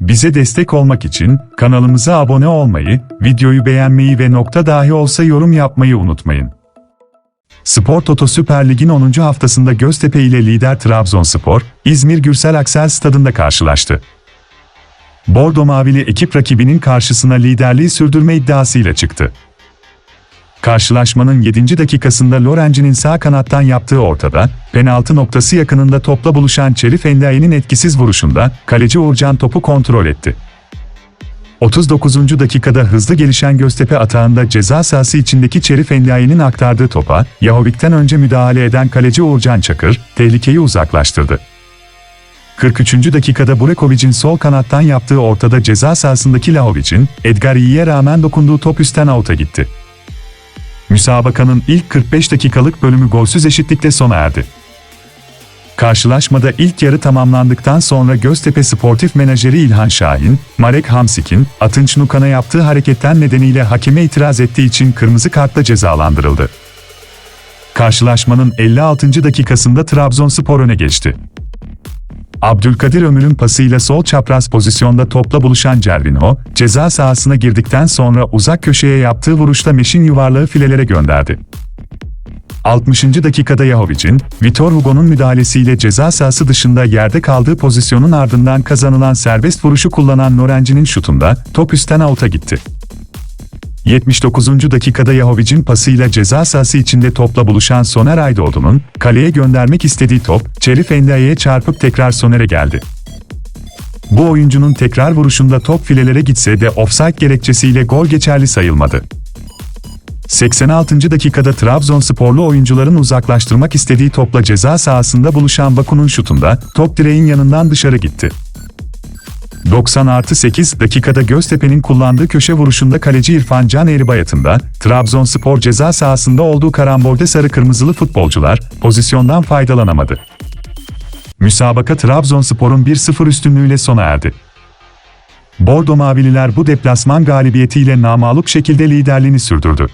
Bize destek olmak için kanalımıza abone olmayı, videoyu beğenmeyi ve nokta dahi olsa yorum yapmayı unutmayın. Spor Toto Süper Lig'in 10. haftasında Göztepe ile lider Trabzonspor, İzmir Gürsel Aksel stadında karşılaştı. Bordo Mavili ekip rakibinin karşısına liderliği sürdürme iddiasıyla çıktı. Karşılaşmanın 7. dakikasında Lorenci'nin sağ kanattan yaptığı ortada, penaltı noktası yakınında topla buluşan Çerif Endiaye'nin etkisiz vuruşunda, kaleci Uğurcan topu kontrol etti. 39. dakikada hızlı gelişen Göztepe atağında ceza sahası içindeki Çerif Endiaye'nin aktardığı topa, Yahovik'ten önce müdahale eden kaleci Uğurcan Çakır, tehlikeyi uzaklaştırdı. 43. dakikada Burekovic'in sol kanattan yaptığı ortada ceza sahasındaki Lahovic'in, Edgar Yiğit'e rağmen dokunduğu top üstten out'a gitti. Müsabakanın ilk 45 dakikalık bölümü golsüz eşitlikle sona erdi. Karşılaşmada ilk yarı tamamlandıktan sonra Göztepe Sportif Menajeri İlhan Şahin, Marek Hamsik'in Atınç Nukan'a yaptığı hareketten nedeniyle hakeme itiraz ettiği için kırmızı kartla cezalandırıldı. Karşılaşmanın 56. dakikasında Trabzonspor öne geçti. Abdülkadir Ömür'ün pasıyla sol çapraz pozisyonda topla buluşan Cervinho, ceza sahasına girdikten sonra uzak köşeye yaptığı vuruşla meşin yuvarlağı filelere gönderdi. 60. dakikada Yahovic'in, Vitor Hugo'nun müdahalesiyle ceza sahası dışında yerde kaldığı pozisyonun ardından kazanılan serbest vuruşu kullanan Norenci'nin şutunda top üstten out'a gitti. 79. dakikada Yahovic'in pasıyla ceza sahası içinde topla buluşan Soner Aydoğdu'nun kaleye göndermek istediği top, Çerif Endiaye'ye çarpıp tekrar Soner'e geldi. Bu oyuncunun tekrar vuruşunda top filelere gitse de offside gerekçesiyle gol geçerli sayılmadı. 86. dakikada Trabzonsporlu oyuncuların uzaklaştırmak istediği topla ceza sahasında buluşan Baku'nun şutunda top direğin yanından dışarı gitti. 90 artı 8 dakikada Göztepe'nin kullandığı köşe vuruşunda kaleci İrfan Can Eğribayat'ında, Trabzonspor ceza sahasında olduğu karambolde sarı kırmızılı futbolcular pozisyondan faydalanamadı. Müsabaka Trabzonspor'un 1-0 üstünlüğüyle sona erdi. Bordo Mavililer bu deplasman galibiyetiyle namağlup şekilde liderliğini sürdürdü.